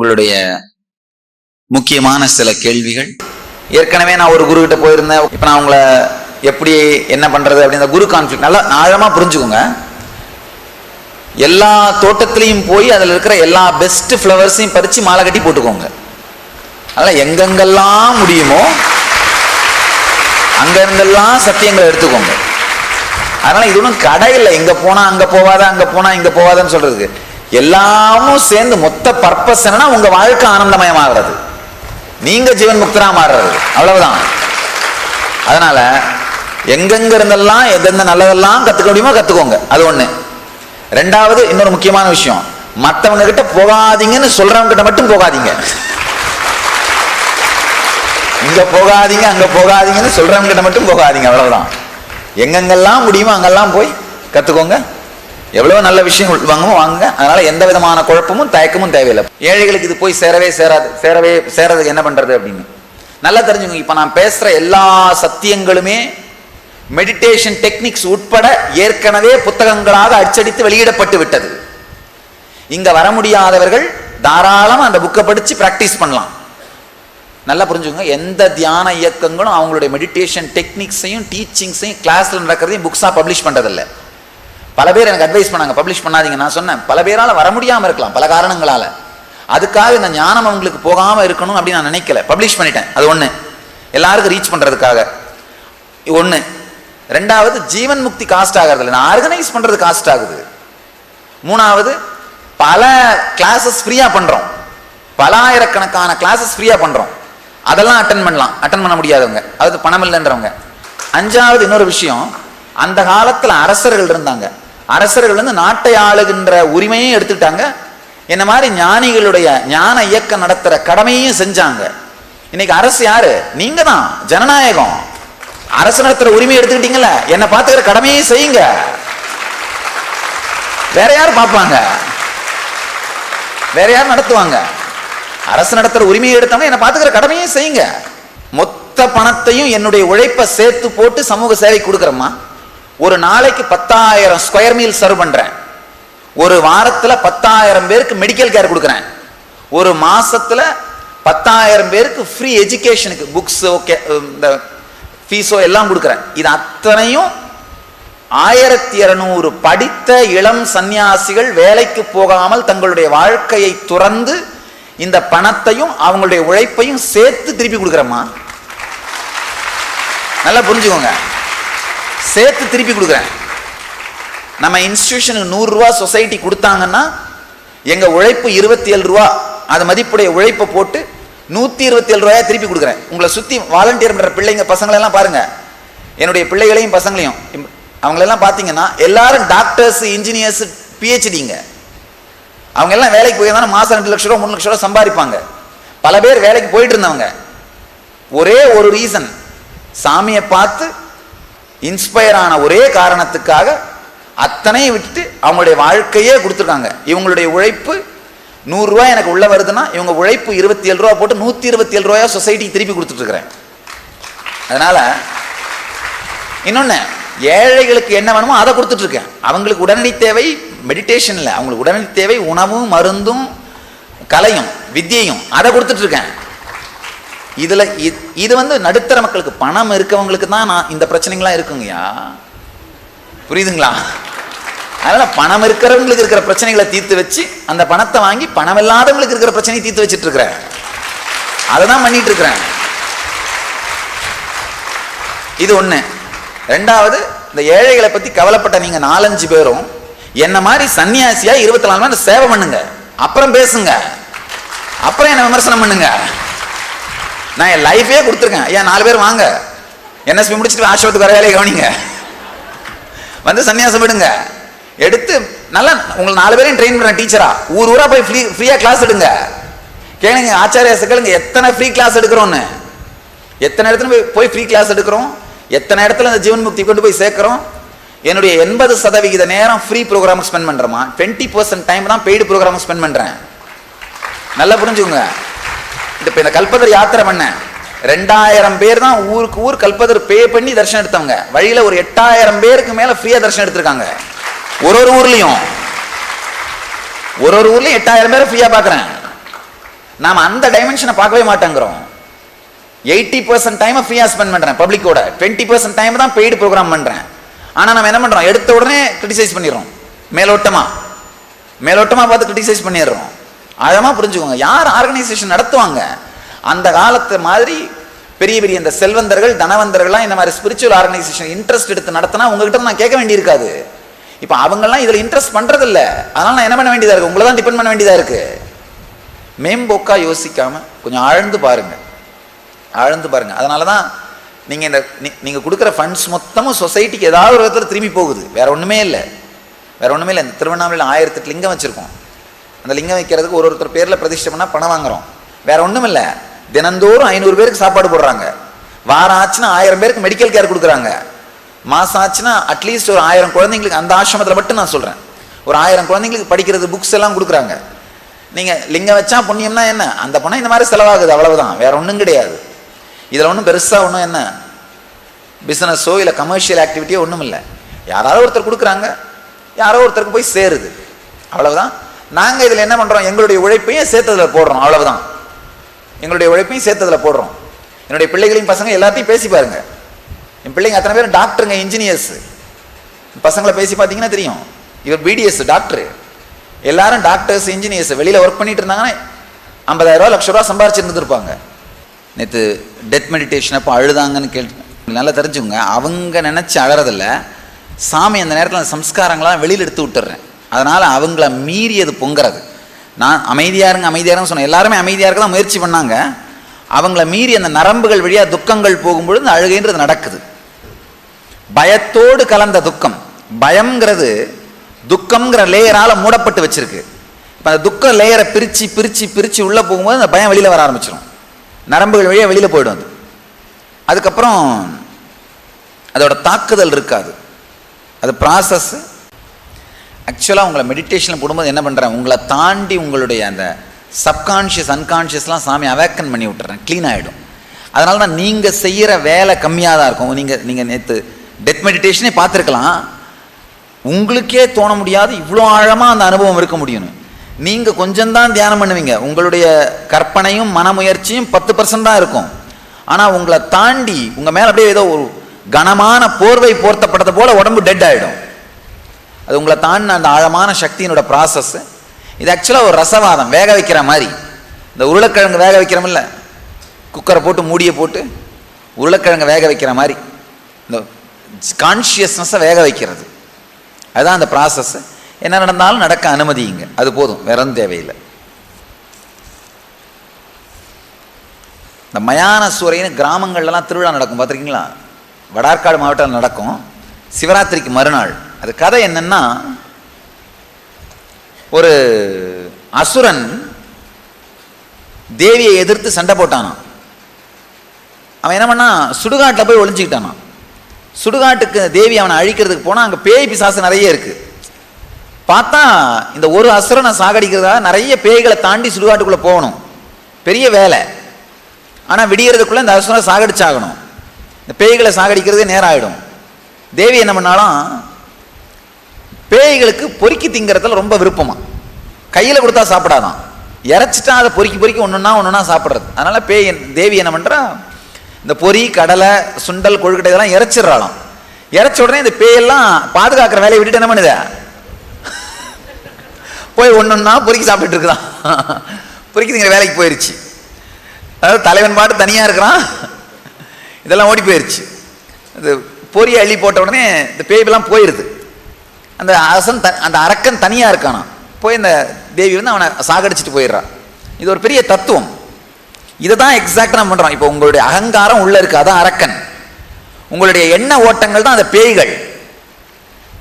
உங்களுடைய முக்கியமான சில கேள்விகள். ஏற்கனவே நான் ஒரு குரு கிட்ட போயிருந்தேன். இப்போ நான் உங்களை எப்படி என்ன பண்றது அப்படின்ற குரு கான்ஃப்ளிக் நல்லா ஆழமா புரிஞ்சுக்கோங்க. எல்லா தோட்டத்திலையும் போய் அதில் இருக்கிற எல்லா பெஸ்ட் ஃப்ளவர்ஸையும் பறித்து மாலை கட்டி போட்டுக்கோங்க. அதனால் எங்கெங்கெல்லாம் முடியுமோ அங்க சத்தியங்களை எடுத்துக்கோங்க. அதனால இது ஒன்றும் கடை இல்லை. இங்க போனா அங்க போவாத அங்க போனா இங்க போவாதன்னு சொல்றதுக்கு. எல்லாமும் சேர்ந்து மொத்த பர்பஸ் என்னன்னா உங்க வாழ்க்கை ஆனந்தமயமாகிறது. நீங்க ஜீவன் முக்தரா மாறுறது. அவ்வளவுதான். அதனால எங்கெங்க இருந்தெல்லாம் எந்தெந்த நல்லதெல்லாம் கத்துக்க முடியுமோ கத்துக்கோங்க. அது ஒண்ணு. ரெண்டாவது இன்னொரு முக்கியமான விஷயம். மற்றவங்க கிட்ட போகாதீங்கன்னு சொல்றவங்க கிட்ட மட்டும் போகாதீங்க. இங்க போகாதீங்க அங்க போகாதீங்கன்னு சொல்றவங்க கிட்ட மட்டும் போகாதீங்க. அவ்வளவுதான். எங்கெங்கெல்லாம் முடியுமோ அங்கெல்லாம் போய் கத்துக்கோங்க. எவ்வளவு நல்ல விஷயம் வாங்குமோ வாங்குங்க. அதனால எந்த விதமான குழப்பமும் தயக்கமும் தேவையில்லை. ஏழைகளுக்கு இது போய் சேரவே சேராது சேரவே சேரதுக்கு என்ன பண்றது அப்படின்னு. நல்லா தெரிஞ்சுங்க இப்ப நான் பேசுற எல்லா சத்தியங்களுமே மெடிடேஷன் டெக்னிக்ஸ் உட்பட ஏற்கனவே புத்தகங்களாக அச்சடித்து வெளியிடப்பட்டு விட்டது. இங்க வர முடியாதவர்கள் தாராளமா அந்த புக்கை படிச்சு பிராக்டிஸ் பண்ணலாம். நல்லா புரிஞ்சுங்க எந்த தியான இயக்கங்களும் அவங்களுடைய மெடிடேஷன் டெக்னிக்ஸையும் டீச்சிங்ஸையும் கிளாஸ்ல நடக்கிறதையும் புக்ஸாக பப்ளிஷ் பண்றதில்ல. பல பேர் எனக்கு அட்வைஸ் பண்ணாங்க பப்ளிஷ் பண்ணாதீங்க நான் சொன்னேன். பல பேரால் வர முடியாமல் இருக்கலாம் பல காரணங்களால். அதுக்காக இந்த ஞானம் அவங்களுக்கு போகாமல் இருக்கணும் அப்படின்னு நான் நினைக்கல. பப்ளிஷ் பண்ணிட்டேன். அது ஒன்று எல்லாருக்கும் ரீச் பண்ணுறதுக்காக ஒன்று ரெண்டாவது ஜீவன் முக்தி காஸ்ட் ஆகிறது நான் ஆர்கனைஸ் பண்ணுறது காஸ்ட் ஆகுது. மூணாவது பல கிளாஸஸ் ஃப்ரீயாக பண்ணுறோம் பலாயிரக்கணக்கான கிளாஸஸ் ஃப்ரீயாக பண்ணுறோம் அதெல்லாம் அட்டன் பண்ணலாம். அட்டன் பண்ண முடியாதவங்க. அது பணம் இல்லைன்றவங்க அஞ்சாவது இன்னொரு விஷயம். அந்த காலத்தில் அரசர்கள் இருந்தாங்க. அரசர்கள் வந்து நாட்டை ஆளுகின்ற உரிமையும் எடுத்துக்கிட்டாங்க. என்ன மாதிரி ஞானிகளுடைய ஞான இயக்கம் நடத்துற கடமையும் செஞ்சாங்க. இன்னைக்கு அரசு யாரு? நீங்க தான் ஜனநாயகம். அரசு நடத்துற உரிமையை எடுத்துக்கிட்டீங்களா என்னை பார்த்துக்கிற கடமையும் செய்யுங்க. வேற யார் பார்ப்பாங்க? வேற யார் நடத்துவாங்க? அரசு நடத்துற உரிமையை எடுத்தவங்க என்ன பார்த்துக்கிற கடமையும் செய்யுங்க. மொத்த பணத்தையும் என்னுடைய உழைப்பை சேர்த்து போட்டு சமூக சேவை கொடுக்குறோமா ஒரு நாளைக்கு பத்தாயிரம் ஸ்கொயர் மீல் சர்வ் பண்றேன். ஒரு வாரத்தில் பத்தாயிரம் பேருக்கு மெடிக்கல் கேர் கொடுக்குறேன். ஒரு மாசத்துல பத்தாயிரம் பேருக்கு ஃப்ரீ எஜுகேஷனுக்கு புக்ஸ் ஓகே இந்த ஃபீஸோ எல்லாம் கொடுக்குறேன். இது அத்தனையும் ஆயிரத்தி இருநூறு படித்த இளம் சந்நியாசிகள் வேலைக்கு போகாமல் தங்களுடைய வாழ்க்கையை துறந்து இந்த பணத்தையும் அவங்களுடைய உழைப்பையும் சேர்த்து திருப்பி கொடுக்குறேம்மா. நல்லா புரிஞ்சுக்கோங்க. சேர்த்து திருப்பி கொடுக்குறேன். நம்ம இன்ஸ்டிடியூஷனுக்கு நூறுரூவா சொசைட்டி கொடுத்தாங்கன்னா எங்கள் உழைப்பு இருபத்தி ஏழு ரூபா அது மதிப்புடைய உழைப்பை போட்டு நூற்றி இருபத்தி ஏழு ரூபாயா திருப்பி கொடுக்குறேன். உங்களை சுற்றி வாலண்டியர் பண்ணுற பிள்ளைங்க பசங்களெல்லாம் பாருங்கள் என்னுடைய பிள்ளைகளையும் பசங்களையும் அவங்களெல்லாம் பார்த்தீங்கன்னா எல்லாரும் டாக்டர்ஸ் இன்ஜினியர்ஸ் பிஹெச்டிங்க அவங்க எல்லாம் வேலைக்கு போயிருந்தாலும் மாதம் ரெண்டு லட்ச ரூபா மூணு லட்ச ரூபா சம்பாதிப்பாங்க. பல பேர் வேலைக்கு போயிட்டு இருந்தவங்க. ஒரே ஒரு ரீசன் சாமியை பார்த்து இன்ஸ்பயர் ஆன ஒரே காரணத்துக்காக அத்தனையும் விட்டுட்டு அவங்களுடைய வாழ்க்கையே கொடுத்துருக்காங்க. இவங்களுடைய உழைப்பு நூறுரூவா எனக்கு உள்ளே வருதுன்னா இவங்க உழைப்பு இருபத்தி ஏழு ரூபா போட்டு நூற்றி இருபத்தி ஏழு ரூபாயா சொசைட்டிக்கு திருப்பி கொடுத்துட்ருக்குறேன். அதனால் இன்னொன்று ஏழைகளுக்கு என்ன வேணுமோ அதை கொடுத்துட்ருக்கேன். அவங்களுக்கு உடனடி தேவை மெடிடேஷன் இல்லை. அவங்களுக்கு உடனடி தேவை உணவும் மருந்தும் கலையும் வித்தியையும். அதை கொடுத்துட்ருக்கேன். இதில் இது வந்து நடுத்தர மக்களுக்கு பணம் இருக்கவங்களுக்கு தான் நான் இந்த பிரச்சனைகள்லாம் இருக்குங்கய்யா. புரியுதுங்களா? அதனால் பணம் இருக்கிறவங்களுக்கு இருக்கிற பிரச்சனைகளை தீர்த்து வச்சு அந்த பணத்தை வாங்கி பணம் இல்லாதவங்களுக்கு இருக்கிற பிரச்சனையை தீர்த்து வச்சிட்டு இருக்கிறேன் அதை தான் பண்ணிட்டு இருக்கிறேன் இது ஒன்று ரெண்டாவது இந்த ஏழைகளை பற்றி கவலைப்பட்ட நீங்கள் நாலஞ்சு பேரும் என்ன மாதிரி சன்னியாசியாக இருபத்தி நாலு மணி சேவை பண்ணுங்க. அப்புறம் பேசுங்க. அப்புறம் என்ன விமர்சனம் பண்ணுங்க. நான் என் லைஃபே கொடுத்துருக்கேன். ஏன் நாலு பேர் வாங்க? என்எஸ்பி முடிச்சுட்டு ஆசிரமத்துக்கு வர வேலையை கவனிங்க. வந்து சன்னியாசம் விடுங்க. எடுத்து நல்லா உங்களை நாலு பேரையும் ட்ரெயின் பண்ணுறேன் டீச்சரா ஊர் ஊரா போய் ஃப்ரீ ஃப்ரீயா கிளாஸ் எடுங்க. கேளுங்க ஆச்சாரியா கேளுங்க எத்தனை ஃப்ரீ கிளாஸ் எடுக்கிறோன்னு எத்தனை இடத்துல போய் போய் ஃப்ரீ கிளாஸ் எடுக்கிறோம்? எத்தனை இடத்துல அந்த ஜீவன் முக்தி கொண்டு போய் சேர்க்குறோம்? என்னுடைய எண்பது சதவிகித நேரம் ஃப்ரீ ப்ரோக்ராம் ஸ்பெண்ட் பண்ணுறோமா டுவெண்ட்டி பர்சன்ட் டைம் தான் பெய்டு ப்ரோக்ராம் ஸ்பெண்ட் பண்ணுறேன் நல்லா புரிஞ்சுக்கோங்க. இப்போ இந்த கல்பதர் யாத்திரை பண்ணேன் ரெண்டாயிரம் பேர் தான் ஊருக்கு ஊர் கல்பதர் பே பண்ணி தரிசனம் எடுத்தவங்க. வழியில ஒரு எட்டாயிரம் பேருக்கு மேல ஃப்ரீயா தரிசனம் எடுத்திருக்காங்க. ஒரு ஒரு ஊர்லயும். ஒரு ஒரு ஊர்லயும் எட்டாயிரம் பேரை ஃப்ரீயா பாக்குறேன். நாம அந்த டைமென்ஷனை பார்க்கவே மாட்டேங்கிறோம். எயிட்டி பர்சன்ட் டைமை ஃப்ரீயாக ஸ்பெண்ட் பண்ணுறேன் பப்ளிக்கோட டுவெண்ட்டி பர்சன்ட் டைம் தான் பெய்டு ப்ரோக்ராம் பண்ணுறேன் ஆனால் நம்ம என்ன பண்ணுறோம் எடுத்த உடனே கிரிட்டிசைஸ் பண்ணிடுறோம். மேலோட்டமா. மேலோட்டமா பார்த்து கிரிட்டிசைஸ் பண்ணிடுறோம். ஆழமாக புரிஞ்சுக்கோங்க. யார் ஆர்கனைசேஷன் நடத்துவாங்க? அந்த காலத்து மாதிரி பெரிய பெரிய இந்த செல்வந்தர்கள் தனவந்தர்கள்லாம் இந்த மாதிரி ஸ்பிரிச்சுவல் ஆர்கனைசேஷன் இன்ட்ரெஸ்ட் எடுத்து நடத்தினா உங்ககிட்ட நான் கேட்க வேண்டியிருக்காது. இப்போ அவங்கெல்லாம் இதில் இன்ட்ரெஸ்ட் பண்ணுறதில்ல அதனால் நான் என்ன பண்ண வேண்டியதாக இருக்குது உங்களை தான் டிபெண்ட் பண்ண வேண்டியதாக இருக்குது மேம்போக்காக யோசிக்காமல் கொஞ்சம் ஆழ்ந்து பாருங்கள் ஆழ்ந்து பாருங்கள் அதனால தான் நீங்கள் இந்த நீங்கள் கொடுக்குற ஃபண்ட்ஸ் மொத்தமும் சொசைட்டிக்கு ஏதாவது ஒரு விதத்தில் திரும்பி போகுது. வேற ஒன்றுமே இல்லை. வேற ஒன்றுமே இல்லை. இந்த திருவண்ணாமலையில் ஆயிரத்தெட்டு லிங்கம் வச்சுருக்கோம். அந்த லிங்கம் வைக்கிறதுக்கு ஒரு ஒருத்தர் பேரில் பிரதிஷ்டை பண்ணால் பணம் வாங்குறோம். வேற ஒன்றும் இல்லை தினந்தோறும் ஐநூறு பேருக்கு சாப்பாடு போடுறாங்க. வாரம் ஆச்சுன்னா ஆயிரம் பேருக்கு மெடிக்கல் கேர் கொடுக்குறாங்க. மாதம் ஆச்சுன்னா அட்லீஸ்ட் ஒரு ஆயிரம் குழந்தைங்களுக்கு அந்த ஆசிரமத்தில் மட்டும் நான் சொல்கிறேன் ஒரு ஆயிரம் குழந்தைங்களுக்கு படிக்கிறது புக்ஸ் எல்லாம் கொடுக்குறாங்க. நீங்கள் லிங்கம் வச்சா புண்ணியம்னா என்ன? அந்த பணம் இந்த மாதிரி செலவாகுது அவ்வளவுதான். வேற ஒன்றும் கிடையாது. இதில் ஒன்றும் பெருசாக ஒன்றும் என்ன? பிஸ்னஸோ இல்லை கமர்ஷியல் ஆக்டிவிட்டியோ ஒன்றும் இல்லை யாராவது ஒருத்தர் கொடுக்குறாங்க. யாரோ ஒருத்தருக்கு போய் சேருது. அவ்வளவுதான். நாங்கள் இதில் என்ன பண்ணுறோம் எங்களுடைய உழைப்பையும் சேர்த்ததில் போடுறோம் அவ்வளவுதான். எங்களுடைய உழைப்பையும் சேர்த்ததில் போடுறோம். என்னுடைய பிள்ளைகளையும் பசங்க எல்லாத்தையும் பேசி பாருங்க. என் பிள்ளைங்க அத்தனை பேரும் டாக்டருங்க இன்ஜினியர்ஸ் பசங்களை பேசி பார்த்தீங்கன்னா தெரியும். இவர் பிடிஎஸ் டாக்டர். எல்லாரும் டாக்டர்ஸ் இன்ஜினியர்ஸ் வெளியில் ஒர்க் பண்ணிட்டு இருந்தாங்கன்னா ஐம்பதாயிரம் ரூபா லட்ச ரூபா சம்பாரிச்சிருந்துருப்பாங்க. நேற்று டெத் மெடிடேஷன் அப்போ அழுதாங்கன்னு கேட்டு நல்லா தெரிஞ்சுங்க அவங்க நினச்சி அழறதில்ல. சாமி அந்த நேரத்தில் அந்த சம்ஸ்காரங்களாம் வெளியில் எடுத்து விட்டுறேன். அதனால் அவங்கள மீறியது பொங்கிறது பொங்குறது. நான் அமைதியாக இருங்க அமைதியாக இருங்க சொன்னேன். எல்லாருமே அமைதியாக இருக்க தான் முயற்சி பண்ணாங்க. அவங்கள மீறி அந்த நரம்புகள் வழியாக துக்கங்கள் போகும்பொழுது இந்த அழுகைன்றது நடக்குது. பயத்தோடு கலந்த துக்கம். பயம்ங்கிறது துக்கம்ங்கிற லேயரால் மூடப்பட்டு வச்சிருக்கு. இப்போ அந்த துக்க லேயரை பிரித்து பிரித்து பிரித்து உள்ளே போகும்போது அந்த பயம் வெளியில் வர ஆரம்பிச்சிடும் நரம்புகள் வழியாக வெளியில் போயிடும் அது. அதுக்கப்புறம் அதோட தாக்குதல் இருக்காது. அது ப்ராசஸ் ஆக்சுவலாக உங்களை மெடிடேஷனில் போடும்போது என்ன பண்ணுறேன் உங்களை தாண்டி உங்களுடைய அந்த சப்கான்ஷியஸ் அன்கான்ஷியஸ்லாம் சாமி அவேக்கன் பண்ணி விட்டுறேன். க்ளீன் ஆகிடும் அதனால தான் நீங்கள் செய்கிற வேலை கம்மியாக தான் இருக்கும். நீங்கள் நீங்கள் நேற்று டெத் மெடிடேஷனே பார்த்துருக்கலாம். உங்களுக்கே தோண முடியாது. இவ்வளோ ஆழமாக அந்த அனுபவம் இருக்க முடியும்னு. நீங்கள் கொஞ்சம்தான் தியானம் பண்ணுவீங்க. உங்களுடைய கற்பனையும் மனமுயற்சியும் பத்து பர்சன்ட் தான் இருக்கும். ஆனால் உங்களை தாண்டி உங்கள் மேலே அப்படியே ஏதோ ஒரு கனமான போர்வை போர்த்தப்பட்டது போல் உடம்பு டெட் ஆகிடும் அது உங்களை தாண்டின அந்த ஆழமான சக்தியினோட ப்ராசஸ் இது ஆக்சுவலாக ஒரு ரசவாதம் வேக வைக்கிற மாதிரி. இந்த உருளைக்கிழங்கு வேக வைக்கிறோமில்ல குக்கரை போட்டு மூடியை போட்டு உருளைக்கிழங்கு வேக வைக்கிற மாதிரி. இந்த கான்ஷியஸ்னஸை வேக வைக்கிறது. அதுதான் அந்த ப்ராசஸ் என்ன நடந்தாலும் நடக்க அனுமதியுங்க அது போதும் வெறும் தேவையில்லை. இந்த மயான சூறைன்னு கிராமங்கள்லாம் திருவிழா நடக்கும் பார்த்துருக்கீங்களா? வடார்காடு மாவட்டத்தில் நடக்கும். சிவராத்திரிக்கு மறுநாள். அது கதை என்னன்னா ஒரு அசுரன் தேவியை எதிர்த்து சண்டை போட்டானான் அவன் என்ன பண்ணா சுடுகாட்டில் போய் ஒளிஞ்சிக்கிட்டானான் சுடுகாட்டுக்கு தேவி அவனை அழிக்கிறதுக்கு போனால் அங்கே பேய் பிசாசு நிறைய இருக்கு. பார்த்தா இந்த ஒரு அசுரனை சாகடிக்கிறதா நிறைய பேய்களை தாண்டி சுடுகாட்டுக்குள்ளே போகணும். பெரிய வேலை. ஆனால் விடியறதுக்குள்ளே இந்த அசுரனை சாகடிச்சாகணும். இந்த பேய்களை சாகடிக்கிறதே நேரம் ஆகிடும் தேவி என்ன பண்ணாலும் பேய்களுக்கு பொறுக்கி திங்கிறதுல ரொம்ப விருப்பமா? கையில் கொடுத்தா சாப்பிடாதான். இறைச்சிட்டா அதை பொறுக்கி பொறுக்கி ஒன்றுனா ஒன்றுனா சாப்பிட்றது. அதனால பேய் தேவி என்ன பண்ணுறா இந்த பொரி கடலை சுண்டல் கொழுக்கட்டை இதெல்லாம் இறைச்சிடுறாளாம். இறைச்ச உடனே இந்த பேயெல்லாம் பாதுகாக்கிற வேலையை விட்டுட்டு என்ன பண்ணுதா? போய் ஒன்றுன்னா பொறுக்கி சாப்பிட்டுட்டு இருக்குதான். பொறுக்கி திங்கிற வேலைக்கு போயிருச்சு. அதாவது தலைவன் பாட்டு தனியாக இருக்கிறான். இதெல்லாம் ஓடி போயிருச்சு. இது பொறி அள்ளி போட்ட உடனே இந்த பேய்லாம் போயிடுது அந்த அரசன் த அந்த அரக்கன் தனியாக இருக்கானா போய் இந்த தேவி வந்து அவனை சாகடிச்சிட்டு போயிடுறான். இது ஒரு பெரிய தத்துவம். இதை தான் எக்ஸாக்டாக நம்ம பண்ணுறோம் இப்போ உங்களுடைய அகங்காரம் உள்ளே இருக்கு. அதான் அரக்கன். உங்களுடைய எண்ண ஓட்டங்கள் தான் அந்த பேய்கள்.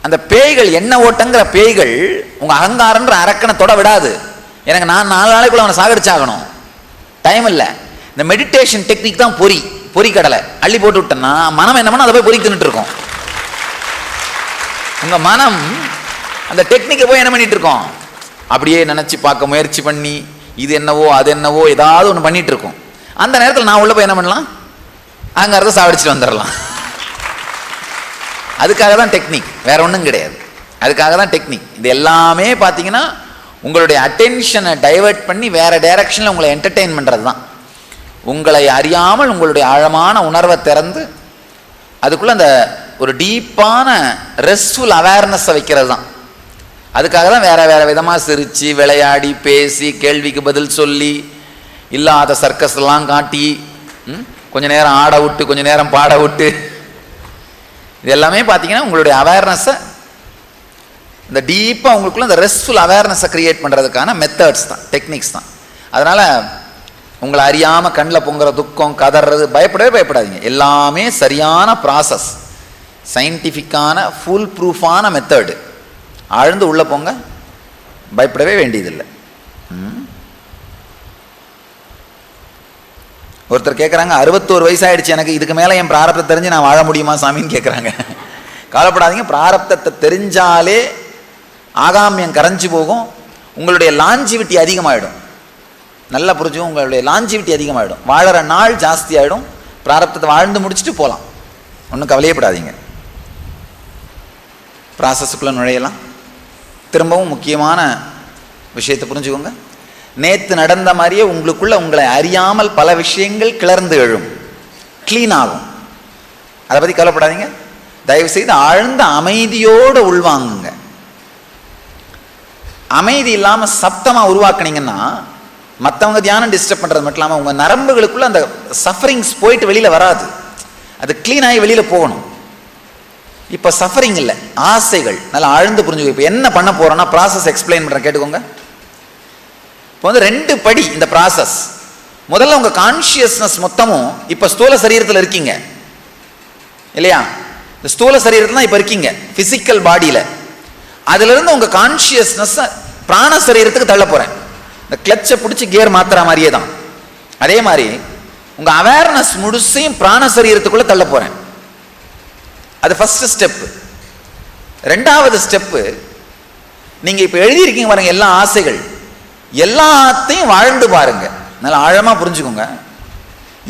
அந்த பேய்கள் எண்ண ஓட்டங்கிற பேய்கள் உங்கள் அகங்காரன்ற அரக்கனை தொட விடாது. எனக்கு நான் நாலு நாளைக்குள்ள அவனை சாகடிச்சாகணும். டைம் இல்லை. இந்த மெடிடேஷன் டெக்னிக் தான் பொறி பொறி கடலை. அள்ளி போட்டு விட்டேன்னா மனம் என்ன பண்ணால் அதை போய் பொறி தின்னுட்டு இருக்கோம். உங்க மனம் அந்த டெக்னிக்கை போய் என்ன பண்ணிட்டு இருக்கோம் அப்படியே நினைச்சு பார்க்க முயற்சி பண்ணி இது என்னவோ அது என்னவோ ஏதாவது ஒன்று பண்ணிட்டு இருக்கோம் அந்த நேரத்தில் நான் உள்ள போய் என்ன பண்ணலாம்? அங்கே அர்த்தம் சாவடிச்சுட்டு வந்துடலாம் அதுக்காக தான் டெக்னிக் வேற ஒன்றும் கிடையாது. அதுக்காக தான் டெக்னிக் இது எல்லாமே பார்த்தீங்கன்னா உங்களுடைய அட்டென்ஷனை டைவர்ட் பண்ணி வேற டைரக்ஷனில் உங்களை என்டர்டெயின் பண்ணுறது தான் உங்களை அறியாமல் உங்களுடைய ஆழமான உணர்வை திறந்து அதுக்குள்ளே அந்த ஒரு டீப்பான ரெஸ்ட்ஃபுல் அவேர்னஸை வைக்கிறது தான் அதுக்காக தான் வேற வேற விதமாக சிரித்து விளையாடி பேசி கேள்விக்கு பதில் சொல்லி இல்லாத சர்க்கஸ் எல்லாம் காட்டி கொஞ்ச நேரம் ஆட விட்டு கொஞ்ச நேரம் பாட விட்டு. இது எல்லாமே பார்த்தீங்கன்னா உங்களுடைய அவேர்னஸை இந்த டீப்பாக உங்களுக்குள்ள இந்த ரெஸ்ட்ஃபுல் அவேர்னஸை கிரியேட் பண்ணுறதுக்கான மெத்தட்ஸ் தான் டெக்னிக்ஸ் தான். அதனால் உங்களை அறியாமல் கண்ணில் பொங்குற துக்கம் கதறது பயப்படவே பயப்படாதீங்க. எல்லாமே சரியான ப்ராசஸ் சயின்டிஃபிக்கான ஃபுல் ப்ரூஃபான மெத்தடு ஆழ்ந்து உள்ளே போங்க. பயப்படவே வேண்டியதில்லை. ஒருத்தர் கேட்குறாங்க அறுபத்தோரு வயசாயிடுச்சு எனக்கு இதுக்கு மேலே என் பிராரப்தத்தை தெரிஞ்சு நான் வாழ முடியுமா சாமின்னு கேட்குறாங்க கவலைப்படாதீங்க பிராரப்தத்தை தெரிஞ்சாலே ஆகாமியம் கரைஞ்சு போகும். உங்களுடைய லாஞ்சிவிட்டி அதிகமாகிடும் நல்லா புரிஞ்சுக்கும் உங்களுடைய லாஞ்சிவிட்டி அதிகமாகிடும் வாழற நாள் ஜாஸ்தி ஆகிடும் பிராரப்தத்தை வாழ்ந்து முடிச்சுட்டு போகலாம் ஒன்றும் கவலையப்படாதீங்க ப்ராசஸுக்குள்ளே நுழையலாம். திரும்பவும் முக்கியமான விஷயத்தை புரிஞ்சுக்கோங்க. நேற்று நடந்த மாதிரியே உங்களுக்குள்ளே உங்களை அறியாமல் பல விஷயங்கள் கிளர்ந்து எழும். க்ளீன் ஆகும். அதை பற்றி கவலைப்படாதீங்க. தயவுசெய்து ஆழ்ந்த அமைதியோடு உள்வாங்குங்க. அமைதி இல்லாமல் சப்தமாக உருவாக்குனீங்கன்னா மற்றவங்க தியானம் டிஸ்டர்ப் பண்ணுறது மட்டும் இல்லாமல் உங்கள் நரம்புகளுக்குள்ளே அந்த சஃபரிங்ஸ் போயிட்டு வெளியில் வராது. அது க்ளீன் ஆகி வெளியில் போகணும். இப்போ சஃபரிங் இல்லை. ஆசைகள். நல்லா ஆழ்ந்து புரிஞ்சுக்கோ. இப்போ என்ன பண்ண போகிறோன்னா ப்ராசஸ் எக்ஸ்பிளைன் பண்ணுறேன் கேட்டுக்கோங்க. இப்போ வந்து ரெண்டு படி இந்த ப்ராசஸ் முதல்ல உங்கள் கான்ஷியஸ்னஸ் மொத்தமும் இப்போ ஸ்தூல சரீரத்தில் இருக்கீங்க. இல்லையா? இந்த ஸ்தூல சரீரத்தில் தான் இப்போ இருக்கீங்க. ஃபிசிக்கல் பாடியில் அதிலிருந்து உங்கள் கான்ஷியஸ்னஸ் பிராண சரீரத்துக்கு தள்ள போகிறேன் இந்த கிளச்சை பிடிச்சி கியர் மாத்துற மாதிரியே தான். அதே மாதிரி உங்கள் அவேர்னஸ் முழுசையும் பிராண சரீரத்துக்குள்ளே தள்ள போகிறேன் அது ஃபஸ்ட்டு ஸ்டெப்பு ரெண்டாவது ஸ்டெப்பு நீங்கள் இப்போ எழுதியிருக்கீங்க பாருங்கள் எல்லா ஆசைகள். எல்லாத்தையும் வாழ்ந்து பாருங்கள் நல்லா ஆழமாக புரிஞ்சுக்கோங்க.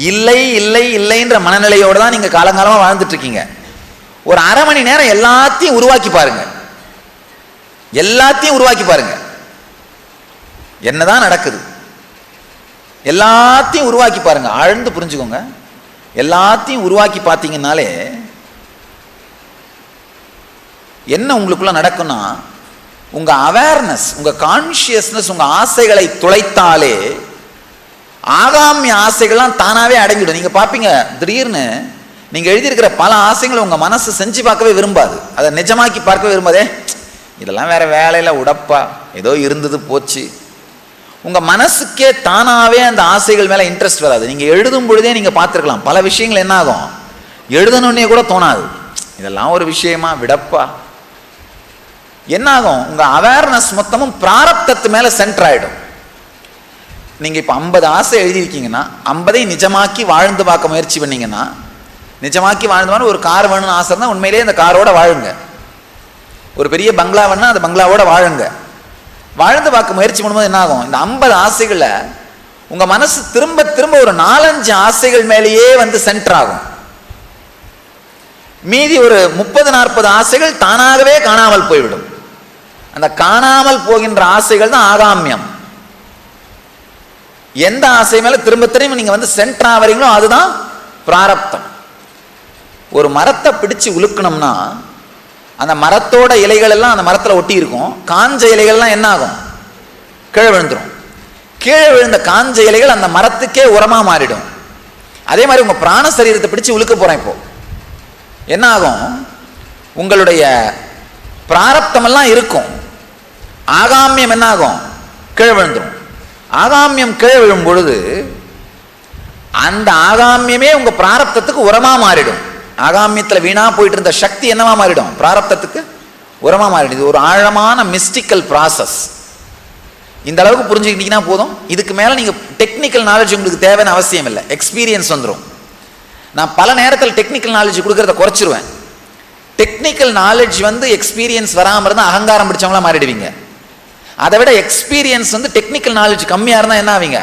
இல்லை இல்லை இல்லைன்ற மனநிலையோடு தான் நீங்கள் காலங்காலமாக வாழ்ந்துட்டு இருக்கீங்க ஒரு அரை மணி நேரம் எல்லாத்தையும் உருவாக்கி பாருங்கள் எல்லாத்தையும் உருவாக்கி பாருங்க. என்னதான் நடக்குது? எல்லாத்தையும் உருவாக்கி பாருங்கள் ஆழ்ந்து புரிஞ்சுக்கோங்க. எல்லாத்தையும் உருவாக்கி பார்த்தீங்கன்னாலே என்ன உங்களுக்குள்ள நடக்கும்னா உங்க அவேர்னஸ் உங்க கான்ஷியஸ்னஸ் உங்க ஆசைகளை துளைத்தாலே ஆகாமிய ஆசைகள்லாம் தானாவே அடங்கிடும் நீங்க பார்ப்பீங்க திடீர்னு நீங்க எழுதியிருக்கிற பல ஆசைகளை உங்க மனசு செஞ்சு பார்க்கவே விரும்பாது. அதை நிஜமாக்கி பார்க்கவே விரும்பாதே. இதெல்லாம் வேற வேலையில உடப்பா ஏதோ இருந்தது போச்சு. உங்க மனசுக்கே தானாவே அந்த ஆசைகள் மேல இன்ட்ரெஸ்ட் வராது. நீங்க எழுதும் பொழுதே நீங்க பார்த்துருக்கலாம். பல விஷயங்கள் என்ன ஆகும்? எழுதணுன்னே கூட தோணாது. இதெல்லாம் ஒரு விஷயமா விடப்பா. என்னாகும்? உங்கள் உங்க அவேர்னஸ் மொத்தமும் பிராரப்தத்து மேல சென்டர் ஆயிடும். நீங்க இப்ப ஐம்பது ஆசை எழுதியிருக்கீங்கன்னா ஐம்பதை நிஜமாக்கி வாழ்ந்து பார்க்க முயற்சி பண்ணீங்கன்னா நிஜமாக்கி வாழ்ந்து வாழ்ந்து ஒரு கார் வேணும்னு ஆசை இருந்தால் உண்மையிலேயே அந்த காரோட வாழுங்க. ஒரு பெரிய பங்களா வேணும்னா அந்த பங்களாவோட வாழுங்க. வாழ்ந்து பார்க்க முயற்சி பண்ணும்போது என்ன ஆகும் இந்த ஐம்பது ஆசைகளை உங்க மனசு திரும்ப திரும்ப ஒரு நாலஞ்சு ஆசைகள் மேலேயே வந்து சென்டர் ஆகும். மீதி ஒரு முப்பது நாற்பது ஆசைகள் தானாகவே காணாமல் போய்விடும். அந்த காணாமல் போகின்ற ஆசைகள் தான் ஆகாமியம். எந்த ஆசை மேல திரும்ப திரும்ப நீங்க வந்து சென்டர் ஆவறீங்களோ அதுதான் பிராரப்தம். ஒரு மரத்தை பிடிச்சு உழுக்கணும்னா அந்த மரத்தோட இலைகள் எல்லாம் அந்த மரத்தில் ஒட்டி இருக்கும். காஞ்ச இலைகள்லாம் என்ன ஆகும்? கீழே விழுந்துடும் கீழே விழுந்த காஞ்ச இலைகள் அந்த மரத்துக்கே உரமா மாறிடும். அதே மாதிரி உங்க பிராண சரீரத்தை பிடிச்சு உழுக்க போறேன் இப்போ. என்ன ஆகும்? உங்களுடைய பிராரப்தமெல்லாம் இருக்கும். ஆகாமியம் என்ன ஆகும் கீழே விழுந்துடும் ஆகாமியம் கீழே விழும் பொழுது அந்த ஆகாமியமே உங்கள் பிராரப்தத்துக்கு உரமாக மாறிடும். ஆகாமியத்தில் வீணாக போயிட்டு இருந்த சக்தி என்னவா மாறிடும்? பிராரப்தத்துக்கு உரமாக மாறிடும். இது ஒரு ஆழமான மிஸ்டிக்கல் ப்ராசஸ் இந்த அளவுக்கு புரிஞ்சுக்கிட்டீங்கன்னா போதும். இதுக்கு மேலே நீங்கள் டெக்னிக்கல் நாலேஜ் உங்களுக்கு தேவைன்னு அவசியம் இல்லை. எக்ஸ்பீரியன்ஸ் வந்துடும் நான் பல நேரத்தில் டெக்னிக்கல் நாலேஜ் கொடுக்கறத குறைச்சிருவேன். டெக்னிக்கல் நாலேஜ் வந்து எக்ஸ்பீரியன்ஸ் வராமல் இருந்தால் அகங்காரம் பிடிச்சவங்களா மாறிடுவீங்க. அதை விட எக்ஸ்பீரியன்ஸ் வந்து டெக்னிக்கல் நாலேஜ் கம்மியாக இருந்தால் என்ன ஆவீங்க?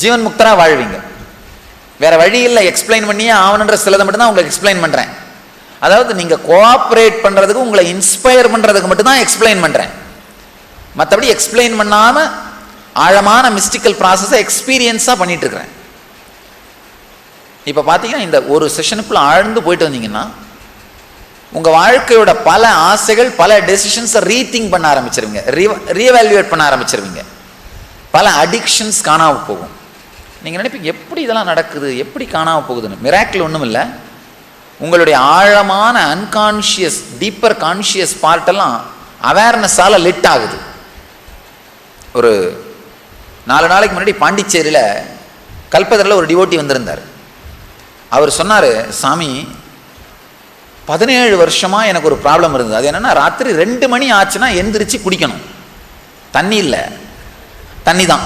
ஜீவன் முக்தராக வாழ்வீங்க. வேற வழி இல்லை எக்ஸ்பிளைன் பண்ணியே ஆகணுன்ற சிலதை மட்டும்தான் உங்களுக்கு எக்ஸ்பிளைன் பண்ணுறேன் அதாவது நீங்கள் கோஆப்ரேட் பண்ணுறதுக்கு உங்களை இன்ஸ்பயர் பண்ணுறதுக்கு மட்டும்தான் எக்ஸ்பிளைன் பண்ணுறேன் மற்றபடி எக்ஸ்பிளைன் பண்ணாமல் ஆழமான மிஸ்டிக்கல் ப்ராசஸை எக்ஸ்பீரியன்ஸாக பண்ணிகிட்டு இருக்கிறேன். இப்போ பார்த்தீங்கன்னா இந்த ஒரு செஷனுக்குள்ளே ஆழ்ந்து போயிட்டு வந்தீங்கன்னா உங்கள் வாழ்க்கையோட பல ஆசைகள் பல டெசிஷன்ஸை ரீதிங்க் பண்ண ஆரம்பிச்சிருவீங்க. ரீஎவாலுவேட் பண்ண ஆரம்பிச்சிருவீங்க. பல அடிக்ஷன்ஸ் காணாமல் போகும். நீங்கள் நினைப்பீங்க எப்படி இதெல்லாம் நடக்குது? எப்படி காணாமல் போகுதுன்னு? மிராக்கிள் ஒன்றும் இல்லை உங்களுடைய ஆழமான அன்கான்ஷியஸ் டீப்பர் கான்ஷியஸ் பார்ட்டெல்லாம் அவேர்னஸால் லிட் ஆகுது. ஒரு நாலு நாளைக்கு முன்னாடி பாண்டிச்சேரியில் கல்பதரில் ஒரு டிவோட்டி வந்திருந்தார். அவர் சொன்னார் சாமி பதினேழு வருஷமா எனக்கு ஒரு ப்ராப்ளம் இருந்தது. அது என்னன்னா ராத்திரி ரெண்டு மணி ஆச்சுன்னா எந்திரிச்சு குடிக்கணும். தண்ணி இல்லை. தண்ணி தான்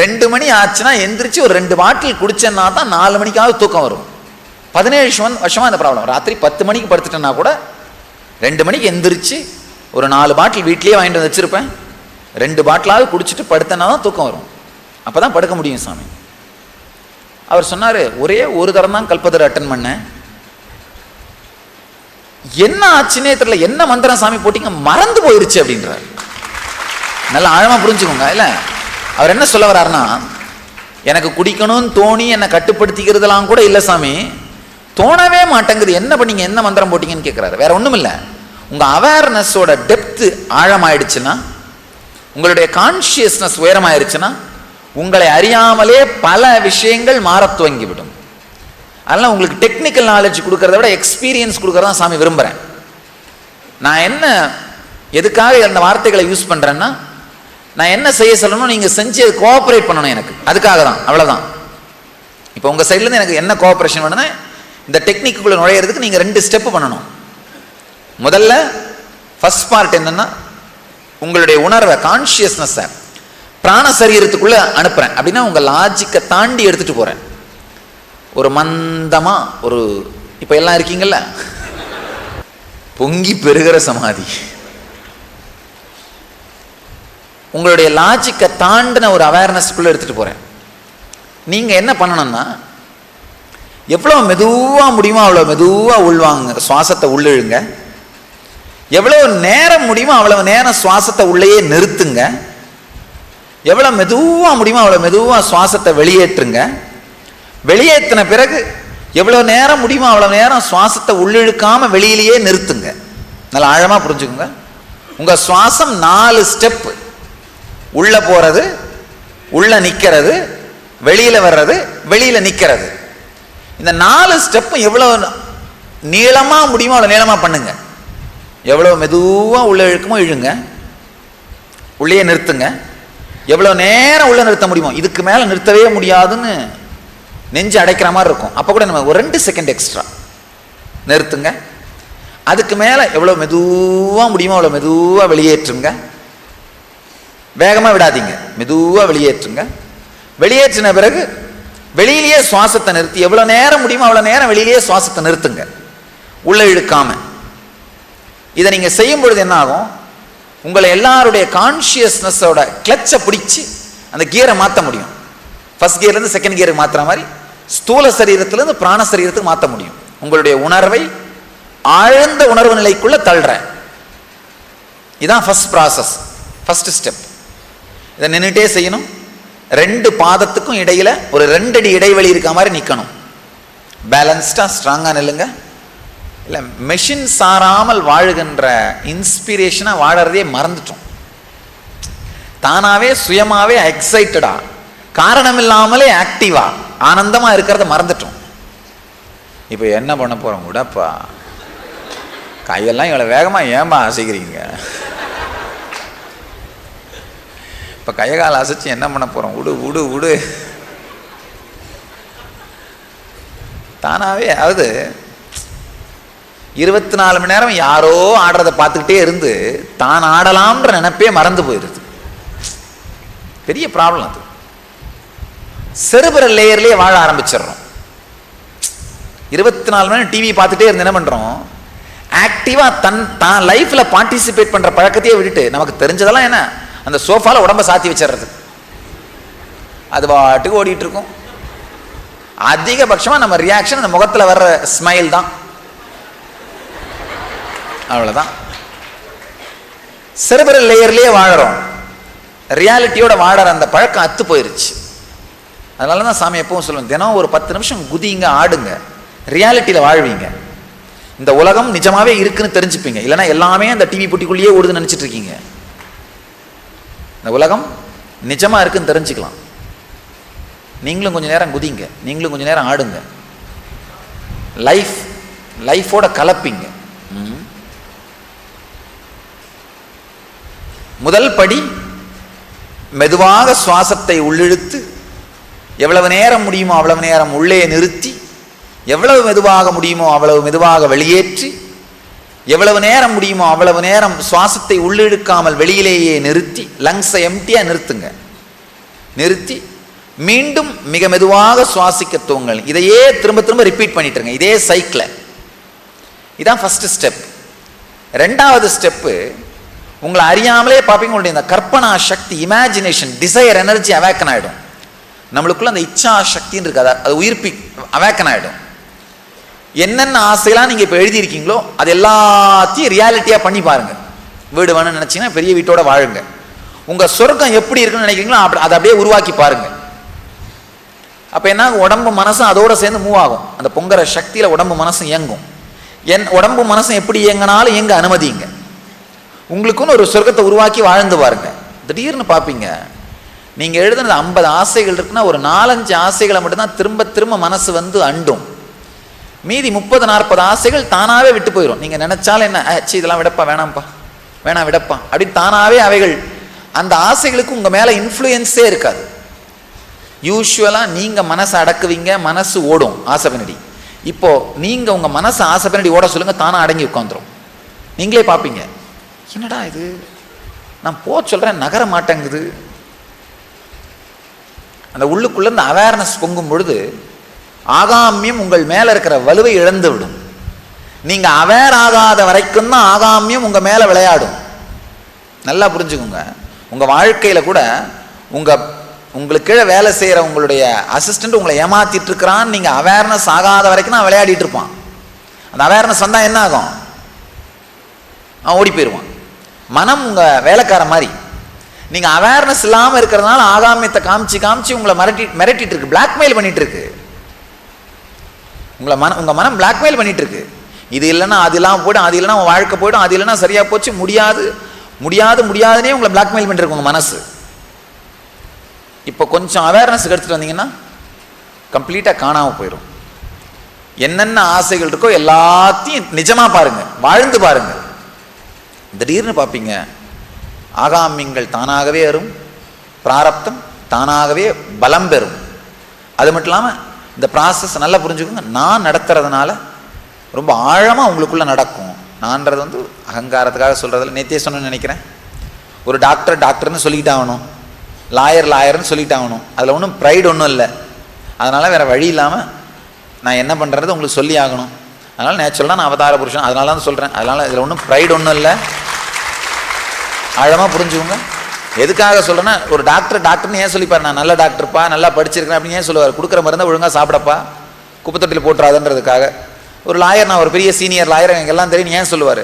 ரெண்டு மணி ஆச்சுன்னா எந்திரிச்சு ஒரு ரெண்டு பாட்டில் குடிச்சேன்னா தான் நாலு மணிக்காவது தூக்கம் வரும். பதினேழு வருஷம் வருஷமா இந்த ப்ராப்ளம் ராத்திரி பத்து மணிக்கு படுத்துட்டேன்னா கூட ரெண்டு மணிக்கு எந்திரிச்சு ஒரு நாலு பாட்டில் வீட்லேயே வாங்கிட்டு வந்து வச்சிருப்பேன். ரெண்டு பாட்டிலாவது குடிச்சிட்டு படுத்தேன்னா தான் தூக்கம் வரும். அப்பதான் படுக்க முடியும் சாமி. அவர் சொன்னார் ஒரே ஒரு தரம் தான் கல்பதர் அட்டன் பண்ணேன். என்ன ஆச்சுன்னே தெரியல என்ன மந்திரம் சாமி போட்டிங்க மறந்து போயிருச்சு அப்படின்றார். நல்லா ஆழமாக புரிஞ்சுக்கோங்க இல்லை? அவர் என்ன சொல்ல வர்றாருன்னா எனக்கு குடிக்கணும்னு தோணி என்னை கட்டுப்படுத்திக்கிறதுலாம் கூட இல்லை சாமி. தோணவே மாட்டேங்குது. என்ன பண்ணீங்க என்ன மந்திரம் போட்டிங்கன்னு கேட்குறாரு வேற ஒன்றும் இல்லை. உங்கள் அவேர்னஸோட டெப்த்து ஆழமாயிடுச்சுன்னா உங்களுடைய கான்ஷியஸ்னஸ் உயரமாயிருச்சுன்னா உங்களை அறியாமலே பல விஷயங்கள் மாற துவங்கிவிடும். அதெல்லாம் உங்களுக்கு டெக்னிக்கல் நாலேஜ் கொடுக்கறத விட எக்ஸ்பீரியன்ஸ் கொடுக்கறதான் சாமி விரும்புகிறேன் நான் என்ன எதுக்காக அந்த வார்த்தைகளை யூஸ் பண்ணுறேன்னா நான் என்ன செய்ய சொல்லணும் நீங்கள் செஞ்சு அது கோஆப்ரேட் பண்ணணும் எனக்கு. அதுக்காக தான் அவ்வளோதான் இப்போ உங்கள் சைட்லேருந்து எனக்கு என்ன கோஆப்ரேஷன் வேணும்னா இந்த டெக்னிக்குள்ளே நுழையிறதுக்கு நீங்கள் ரெண்டு ஸ்டெப்பு பண்ணணும். முதல்ல ஃபர்ஸ்ட் பார்ட் என்னன்னா உங்களுடைய உணர்வை கான்ஷியஸ்னஸை பிராண சரீரத்துக்குள்ள அனுப்புறேன். அப்படின்னா உங்க லாஜிக்கை தாண்டி எடுத்துட்டு போறேன். ஒரு மந்தமா ஒரு இப்ப எல்லாம் இருக்கீங்கல்ல? பொங்கி பெருகிற சமாதி. உங்களுடைய லாஜிக்கை தாண்டின ஒரு அவேர்னஸ்க்குள்ள எடுத்துட்டு போறேன். நீங்க என்ன பண்ணணும்னா எவ்வளோ மெதுவா முடியுமோ அவ்வளோ மெதுவா உள்வாங்க சுவாசத்தை உள்ளிழுங்க. எவ்வளவு நேரம் முடியுமோ அவ்வளவு நேரம் சுவாசத்தை உள்ளேயே நிறுத்துங்க. எவ்வளோ மெதுவாக முடியுமோ அவ்வளோ மெதுவாக சுவாசத்தை வெளியேற்றுங்க. வெளியேற்றின பிறகு எவ்வளோ நேரம் முடியுமோ அவ்வளோ நேரம் சுவாசத்தை உள்ளிழுக்காமல் வெளியிலேயே நிறுத்துங்க. நல்லா ஆழமாக புரிஞ்சுக்கோங்க. உங்கள் சுவாசம் நாலு ஸ்டெப்பு. உள்ளே போகிறது உள்ளே நிற்கிறது வெளியில் வர்றது வெளியில் நிற்கிறது இந்த நாலு ஸ்டெப்பும் எவ்வளோ நீளமாக முடியுமோ அவ்வளோ நீளமாக பண்ணுங்க. எவ்வளோ மெதுவாக உள்ள இழுக்குமோ இழுங்க. உள்ளே நிறுத்துங்க. எவ்வளோ நேரம் உள்ளே நிறுத்த முடியுமோ? இதுக்கு மேலே நிறுத்தவே முடியாதுன்னு நெஞ்சு அடைக்கிற மாதிரி இருக்கும். அப்போ கூட நம்ம ஒரு ரெண்டு செகண்ட் எக்ஸ்ட்ரா நிறுத்துங்க. அதுக்கு மேலே எவ்வளோ மெதுவாக முடியுமோ அவ்வளோ மெதுவாக வெளியேற்றுங்க. வேகமாக விடாதீங்க. மெதுவாக வெளியேற்றுங்க. வெளியேற்றின பிறகு வெளியிலேயே சுவாசத்தை நிறுத்தி எவ்வளோ நேரம் முடியுமோ அவ்வளோ நேரம் வெளியிலேயே சுவாசத்தை நிறுத்துங்க. உள்ள இழுக்காமல் இதை நீங்கள் செய்யும் பொழுது என்ன ஆகும்? உங்களை எல்லாருடைய கான்ஷியஸ்னஸோட கிளச்சை பிடிச்சி அந்த கியரை மாற்ற முடியும். ஃபர்ஸ்ட் கியர்லேருந்து செகண்ட் கியருக்கு மாற்றுற மாதிரி ஸ்தூல சரீரத்திலேருந்து பிராண சரீரத்துக்கு மாற்ற முடியும். உங்களுடைய உணர்வை ஆழ்ந்த உணர்வு நிலைக்குள்ள தள்ளுறேன் இதான் ஃபர்ஸ்ட் ப்ராசஸ் ஃபர்ஸ்ட் ஸ்டெப் இதை நின்றுட்டே செய்யணும். ரெண்டு பாதத்துக்கும் இடையில ஒரு ரெண்டு அடி இடைவெளி இருக்க மாதிரி நிற்கணும் பேலன்ஸ்டாக ஸ்ட்ராங்காக நில்லுங்க. இல்லை மெஷின் சாராமல் வாழுகின்ற இன்ஸ்பிரேஷனாக வாழறதே மறந்துட்டோம். தானாகவே சுயமாகவே எக்ஸைட்டடா காரணம் இல்லாமலே ஆக்டிவா ஆனந்தமாக இருக்கிறத மறந்துட்டோம். இப்போ என்ன பண்ண போகிறோம் கூடப்பா கையெல்லாம் இவ்வளோ வேகமாக ஏமா அசைக்கிறீங்க? இப்போ கைய கால் அசைச்சு என்ன பண்ண போகிறோம் விடு விடு விடு தானாவே அதாவது இருபத்தி நாலு மணி நேரம் யாரோ ஆடுறதை பார்த்துக்கிட்டே இருந்து தான் ஆடலாம்ன்ற நினைப்பே மறந்து போயிருது. பெரிய ப்ராப்ளம் அது. செருபர லேயர்லேயே வாழ ஆரம்பிச்சிடுறோம். இருபத்தி நாலு மணி நேரம் டிவி பார்த்துட்டே இருந்து என்ன பண்ணுறோம் ஆக்டிவாக தன் தான் லைஃப்பில் பார்ட்டிசிபேட் பண்ணுற பழக்கத்தையே விட்டுட்டு நமக்கு தெரிஞ்சதெல்லாம் என்ன? அந்த சோஃபால உடம்ப சாத்தி வச்சிடுறது. அது பாட்டுக்கு ஓடிட்டு இருக்கும். அதிகபட்சமாக நம்ம ரியாக்ஷன் அந்த முகத்தில் வர்ற ஸ்மைல் தான். அவ்வளோதான் செர்பரல் லேயர்லேயே வாழறோம். ரியாலிட்டியோட வாழற அந்த பழக்கம் அத்து போயிருச்சு. அதனால தான் சாமி எப்பவும் சொல்லுவேன் தினம் ஒரு பத்து நிமிஷம் குதிங்க ஆடுங்க. ரியாலிட்டியில் வாழ்வீங்க. இந்த உலகம் நிஜமாவே இருக்குன்னு தெரிஞ்சுப்பீங்க. இல்லைன்னா எல்லாமே அந்த டிவி போட்டிக்குள்ளேயே ஓடுதுன்னு நினச்சிட்ருக்கீங்க இந்த உலகம் நிஜமாக இருக்குன்னு தெரிஞ்சுக்கலாம். நீங்களும் கொஞ்சம் நேரம் குதிங்க. நீங்களும் கொஞ்சம் நேரம் ஆடுங்க. லைஃப் லைஃபோட கலப்பிங்க. முதல் படி மெதுவாக சுவாசத்தை உள்ளிழுத்து எவ்வளவு நேரம் முடியுமோ அவ்வளவு நேரம் உள்ளே நிறுத்தி எவ்வளவு மெதுவாக முடியுமோ அவ்வளவு மெதுவாக வெளியேற்றி எவ்வளவு நேரம் முடியுமோ அவ்வளவு நேரம் சுவாசத்தை உள்ளிழுக்காமல் வெளியிலேயே நிறுத்தி லங்ஸை எம்டியாக நிறுத்துங்க. நிறுத்தி மீண்டும் மிக மெதுவாக சுவாசிக்க தூங்கள் இதையே திரும்ப திரும்ப ரிப்பீட் பண்ணிட்டு இருங்க இதே சைக்கிளை இதான் ஃபஸ்ட்டு ஸ்டெப் ரெண்டாவது ஸ்டெப்பு உங்களை அறியாமலே பார்ப்பீங்க உங்களுடைய இந்த கற்பனா சக்தி இமேஜினேஷன் டிசையர் எனர்ஜி அவேக்கன் ஆகிடும் நம்மளுக்குள்ள அந்த இச்சா சக்தின்னு இருக்காது. அது உயிர்ப்பி அவேக்கன் ஆகிடும் என்னென்ன ஆசையெல்லாம் நீங்கள் இப்போ எழுதியிருக்கீங்களோ அது எல்லாத்தையும் ரியாலிட்டியாக பண்ணி பாருங்கள் வீடு வேணும்னு நினச்சிங்கன்னா பெரிய வீட்டோட வாழுங்க. உங்கள் சொர்க்கம் எப்படி இருக்குன்னு நினைக்கிறீங்களோ அப்படி அதை அப்படியே உருவாக்கி பாருங்கள் அப்போ என்ன உடம்பு மனசும் அதோட சேர்ந்து மூவ் ஆகும். அந்த பொங்குற சக்தியில் உடம்பு மனசும் இயங்கும். என் உடம்பு மனசும் எப்படி இயங்கினாலும் இயங்க அனுமதிங்க உங்களுக்குன்னு ஒரு சொர்க்கத்தை உருவாக்கி வாழ்ந்து பாருங்க. திடீர்னு பார்ப்பீங்க நீங்கள் எழுதுனது ஐம்பது ஆசைகள் இருக்குன்னா ஒரு நாலஞ்சு ஆசைகளை மட்டும்தான் திரும்ப திரும்ப மனசு வந்து அண்டும். மீதி முப்பது நாற்பது ஆசைகள் தானாகவே விட்டு போயிடும் நீங்கள் நினைச்சாலும் என்ன ஆச்சு இதெல்லாம் விடப்பா வேணாம்ப்பா. வேணாம் விடப்பா. அப்படின்னு தானாகவே அவைகள் அந்த ஆசைகளுக்கு உங்கள் மேலே இன்ஃப்ளூயன்ஸே இருக்காது. யூஸ்வலாக நீங்கள் மனசை அடக்குவீங்க மனசு ஓடும் ஆசை பின்னாடி. நீங்கள் உங்கள் மனசை ஆசை பின்னாடி ஓட சொல்லுங்கள் தானாக அடங்கி உட்காந்துரும் நீங்களே பார்ப்பீங்க என்னடா இது? நான் போ சொல்கிறேன் நகர மாட்டேங்குது. அந்த உள்ளுக்குள்ள இந்த அவேர்னஸ் பொங்கும் பொழுது ஆகாமியம் உங்கள் மேலே இருக்கிற வலுவை இழந்து விடும் நீங்கள் அவேர் ஆகாத வரைக்கும் தான் ஆகாமியம் உங்கள் மேலே விளையாடும். நல்லா புரிஞ்சுக்கோங்க. உங்கள் வாழ்க்கையில் கூட உங்கள் உங்களுக்கு கீழே வேலை செய்கிற உங்களுடைய அசிஸ்டண்ட் உங்களை ஏமாத்திட்டு இருக்கிறான்னு நீங்கள் அவேர்னஸ் ஆகாத வரைக்கும் தான் விளையாடிட்டு இருப்பான். அந்த அவேர்னஸ் வந்தால் என்ன ஆகும்? அவன் ஓடி போயிடுவான் மனம் உங்கள் வேலைக்கார மாதிரி. நீங்கள் அவேர்னஸ் இல்லாமல் இருக்கிறதுனால ஆகாமியத்தை காமிச்சு காமிச்சு உங்களை மிரட்டி மிரட்டிட்டு இருக்கு. பிளாக்மெயில் பண்ணிட்டு இருக்கு. உங்களை மன உங்கள் மனம் பிளாக்மெயில் பண்ணிட்டு இருக்கு. இது இல்லைன்னா அது இல்லாமல் போய்டும் அது இல்லைன்னா உன் வாழ்க்கை போய்டும் அது இல்லைன்னா சரியாக போச்சு முடியாது. முடியாது முடியாதுன்னே உங்களை பிளாக்மெயில் பண்ணிருக்கு உங்கள் மனசு. இப்போ கொஞ்சம் அவேர்னஸ் எடுத்துகிட்டு வந்தீங்கன்னா கம்ப்ளீட்டாக காணாமல் போயிடும் என்னென்ன ஆசைகள் இருக்கோ எல்லாத்தையும் நிஜமாக பாருங்கள் வாழ்ந்து பாருங்கள் திடீர்னு பார்ப்பீங்க. ஆகாமியங்கள் தானாகவே வரும் பிராரப்தம் தானாகவே பலம் பெறும். அது மட்டும் இல்லாமல் இந்த ப்ராசஸ் நல்லா புரிஞ்சுக்கோங்க. நான் நடத்துறதுனால ரொம்ப ஆழமாக உங்களுக்குள்ளே நடக்கும். நான்றது வந்து அகங்காரத்துக்காக சொல்கிறதில்ல நேத்தியே சொன்னு நினைக்கிறேன். ஒரு டாக்டர் டாக்டர்னு சொல்லிக்கிட்டு ஆகணும். லாயர் லாயர்னு சொல்லிட்டு ஆகணும். அதில் ஒன்றும் ப்ரைடு ஒன்றும் இல்லை. அதனால் வேறு வழி இல்லாமல் நான் என்ன பண்ணுறது உங்களுக்கு சொல்லி ஆகணும். அதனால் நேச்சுரலாக நான் அவதார புருஷன். அதனால தான் சொல்கிறேன் அதனால் இதில் ஒன்றும் ப்ரைடு ஒன்றும் இல்லை. ஆழமாக புரிஞ்சுக்கோங்க. எதுக்காக சொல்கிறேன்னா ஒரு டாக்டர் டாக்டர்னு ஏன் சொல்லிப்பார்? நான் நல்ல டாக்டர்ப்பா நல்லா படிச்சிருக்கேன் அப்படின்னு ஏன் சொல்லுவார்? கொடுக்குற மருந்தை ஒழுங்காக சாப்பிடப்பா. குப்பத்தொட்டில் போட்டுறாதுன்றதுக்காக. ஒரு லாயர் நான் ஒரு பெரிய சீனியர் லாயர் எங்கெல்லாம் எல்லாம் தெரியும் ஏன் சொல்லுவார்?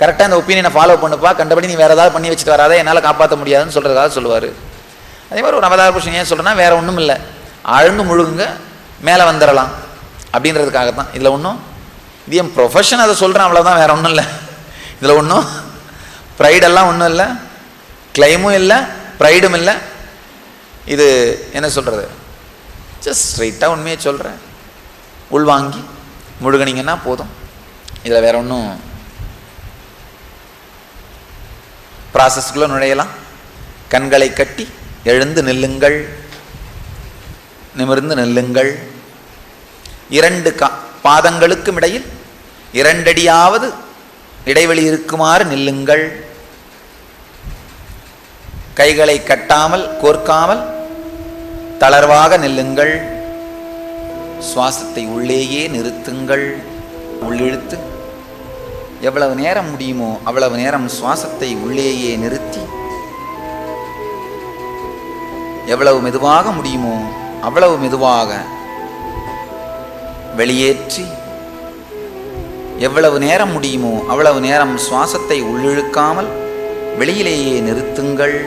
கரெக்டாக இந்த ஒப்பீனியனை ஃபாலோ பண்ணுப்பா. கண்டபடி நீ வேறு ஏதாவது பண்ணி வச்சுட்டு வராத என்னால் காப்பாற்ற முடியாதுன்னு சொல்கிறதுக்காக சொல்லுவார். அதே மாதிரி ஒரு அவதார புருஷன் ஏன் சொல்கிறேன்னா வேறு ஒன்றும் இல்லை. ஆழ்ந்து முழுகுங்க மேலே வந்துடலாம் அப்படின்றதுக்காக தான் இதில் ஒன்றும் இது என் ப்ரொஃபஷன் அதை சொல்கிறேன் அவ்வளோதான் வேறு ஒன்றும் இல்லை. இதில் ஒன்றும் ப்ரைடெல்லாம் ஒன்றும் இல்லை. கிளைமும் இல்லை ப்ரைடும் இல்லை. இது என்ன சொல்கிறது ஜஸ்ட் ஸ்ட்ரைட்டாக உண்மையை சொல்கிறேன் உள்வாங்கி முழுகுனீங்கன்னா போதும். இதில் வேற ஒன்றும் ப்ராசஸ்க்குள்ளே நுழையலாம். கண்களை கட்டி எழுந்து நில்லுங்கள். நிமிர்ந்து நில்லுங்கள். இரண்டு கா பாதங்களுக்கும் இடையில் இரண்டடியாவது இடைவெளி இருக்குமாறு நில்லுங்கள். கைகளை கட்டாமல் கோர்க்காமல் தளர்வாக நில்லுங்கள். சுவாசத்தை உள்ளேயே நிறுத்துங்கள். உள்ளிழுத்து எவ்வளவு நேரம் முடியுமோ அவ்வளவு நேரம் சுவாசத்தை உள்ளேயே நிறுத்தி எவ்வளவு மெதுவாக முடியுமோ அவ்வளவு மெதுவாக வெளியேற்றி எவ்வளவு நேரம் முடியுமோ அவ்வளவு நேரம் சுவாசத்தை உள்ளிழுக்காமல் வெளியிலேயே நிறுத்துங்கள்.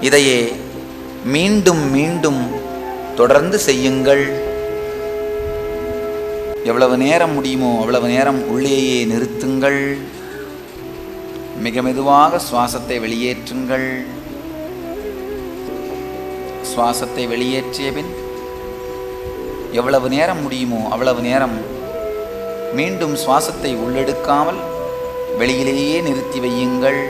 இதையே மீண்டும் மீண்டும் தொடர்ந்து செய்யுங்கள். எவ்வளவு நேரம் முடியுமோ அவ்வளவு நேரம் உள்ளேயே நிறுத்துங்கள். மிக மெதுவாக சுவாசத்தை வெளியேற்றுங்கள். சுவாசத்தை வெளியேற்றிய பின் எவ்வளவு நேரம் முடியுமோ அவ்வளவு நேரம் மீண்டும் சுவாசத்தை உள்ளெடுக்காமல் வெளியிலேயே நிறுத்தி வையுங்கள்.